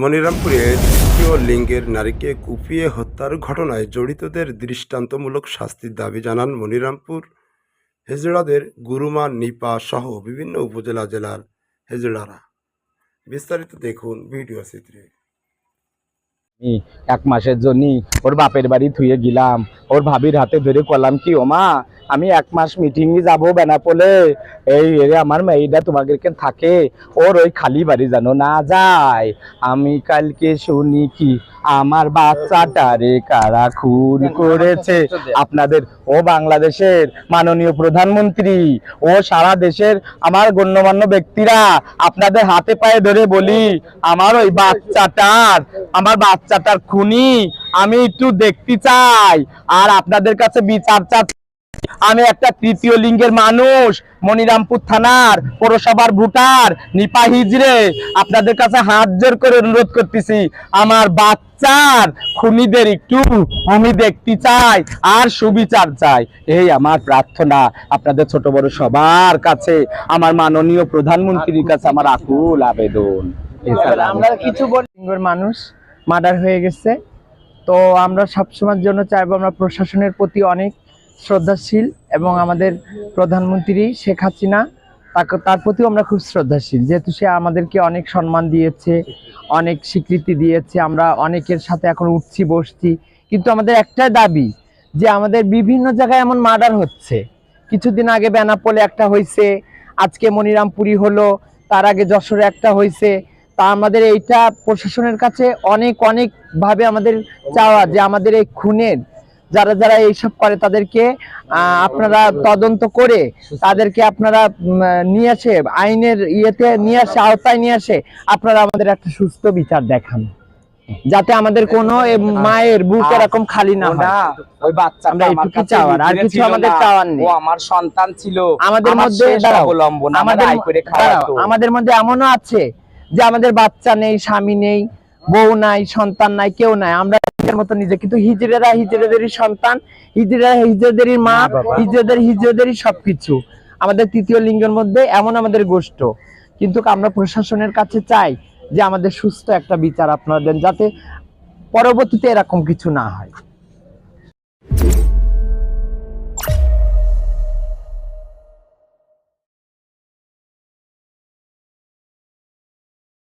মনিরামপুরে তৃতীয় লিঙ্গের নারীকে কুপিয়ে হত্যার ঘটনায় জড়িতদের দৃষ্টান্তমূলক শাস্তির দাবি জানান মনিরামপুর হেজড়াদের গুরুমা, নিপা সহ বিভিন্ন উপজেলা জেলার হেজড়ারা। বিস্তারিত দেখুন ভিডিও চিত্রে। এক মাসের জন্য ওর বাপের বাড়ি থুয়ে গেলাম। ওর ভাবির হাতে ধরে করলাম কি, ও মা আমি এক মাস মিটিং এ যাব বেনাপোলে। এই আমার মেয়েটা তোমাদেরকে থাকে? ওর ওই খালি বাড়ি যেন না যায়। আমি কালকে শুনি কি আমার বাচ্চাটারে কারা খুন করেছে? আপনাদের ও বাংলাদেশের মাননীয় প্রধানমন্ত্রী ও সারা দেশের আমার গণ্যমান্য ব্যক্তিরা আপনাদের হাতে পায়ে ধরে বলি আমার ওই বাচ্চাটার আমার বাচ্চাটার খুনি আমি একটু দেখতে চাই। আর আপনাদের কাছে বিচার চাচ্ছি আমি একটা তৃতীয় লিঙ্গের মানুষ মনিরামপুর থানার পৌরসভার ভোটার নিপা হিজরে আপনাদের কাছে হাত জোর করে অনুরোধ করতেছি আমার বাচ্চার খুনিদের একটু আমি দেখতে চাই আর সুবিচার চাই। এই আমার প্রার্থনা। আপনাদের ছোট বড় সবার কাছে আমার মাননীয় প্রধানমন্ত্রীর কাছে আমার আকুল আবেদন। এছাড়া আমরা কিছু মানুষ মার্ডার হয়ে গেছে। তো আমরা সবসময়ের জন্য চাইব আমরা প্রশাসনের প্রতি অনেক শ্রদ্ধাশীল এবং আমাদের প্রধানমন্ত্রী শেখ হাসিনা, তাকে, তার প্রতিও আমরা খুব শ্রদ্ধাশীল। যেহেতু সে আমাদেরকে অনেক সম্মান দিয়েছে, অনেক স্বীকৃতি দিয়েছে, আমরা অনেকের সাথে এখন উঠছি, বসছি। কিন্তু আমাদের একটাই দাবি, যে আমাদের বিভিন্ন জায়গায় এমন মার্ডার হচ্ছে। কিছুদিন আগে বেনাপোলে একটা হয়েছে আজকে মনিরামপুরি হলো, তার আগে যশোরে একটা হয়েছে তা আমাদের এইটা প্রশাসনের কাছে অনেক অনেক ভাবে আমাদের চাওয়া যে আমাদের এই খুনের যারা যারা এইসব করে তাদেরকে আপনারা তদন্ত করে তাদেরকে আপনারা নিয়ে আসে আইনের ইয়েতে নিয়ে আসে আওতায় নিয়ে আসে আপনারা আমাদের একটা সুস্থ বিচার দেখান যাতে আমাদের কোনো মায়ের বুক এরকম খালি না হয় ওই বাচ্চাটা আমরা এইটুকু চাওয়ার, আর কিছু আমাদের। চাওয়ার নেই। ও আমার সন্তান ছিল আমাদের মধ্যে আমাদের মধ্যে এমনও আছে যে আমাদের বাচ্চা নেই স্বামী নেই বউ নাই সন্তান নাই কেউ নাই। আমরা মতো নিজে কিন্তু হিজড়েরা হিজড়েদেরই সন্তান হিজড়েরা হিজড়েদেরই মা হিজড়েদের হিজড়েদেরই সবকিছু। আমাদের তৃতীয় লিঙ্গের মধ্যে এমন আমাদের গোষ্ঠ। কিন্তু আমরা প্রশাসনের কাছে চাই যে আমাদের সুস্থ একটা বিচার আপনারা দেন যাতে পরবর্তীতে এরকম কিছু না হয়।